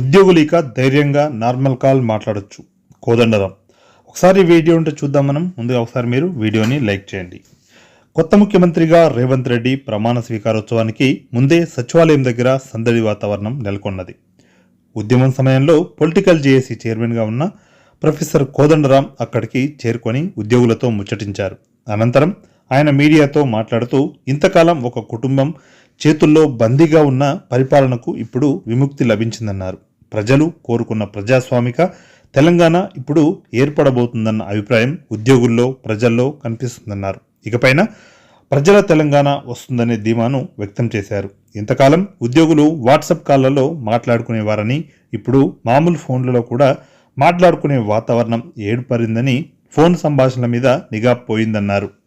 ఉద్యోగులు ఇక ధైర్యంగా నార్మల్ కాల్ మాట్లాడొచ్చు. కోదండరాం. ఒకసారి వీడియో ఉంటే చూద్దాం మనం. ముందుగా ఒకసారి మీరు వీడియోని లైక్ చేయండి. కొత్త ముఖ్యమంత్రిగా రేవంత్ రెడ్డి ప్రమాణ స్వీకారోత్సవానికి ముందే సచివాలయం దగ్గర సందడి వాతావరణం నెలకొన్నది. ఉద్యమం సమయంలో పొలిటికల్ జేఏసీ చైర్మన్గా ఉన్న ప్రొఫెసర్ కోదండరాం అక్కడికి చేరుకొని ఉద్యోగులతో ముచ్చటించారు. అనంతరం ఆయన మీడియాతో మాట్లాడుతూ ఇంతకాలం ఒక కుటుంబం చేతుల్లో బందీగా ఉన్న పరిపాలనకు ఇప్పుడు విముక్తి లభించిందన్నారు. ప్రజలు కోరుకున్న ప్రజాస్వామిక తెలంగాణ ఇప్పుడు ఏర్పడబోతుందన్న అభిప్రాయం ఉద్యోగుల్లో ప్రజల్లో కనిపిస్తుందన్నారు. ఇకపైన ప్రజల తెలంగాణ వస్తుందనే ధీమాను వ్యక్తం చేశారు. ఇంతకాలం ఉద్యోగులు వాట్సాప్ కాళ్ళలో మాట్లాడుకునేవారని ఇప్పుడు మామూలు ఫోన్లలో కూడా మాట్లాడుకునే వాతావరణం ఏర్పడిందని ఫోన్ సంభాషణల మీద నిఘా పోయిందన్నారు.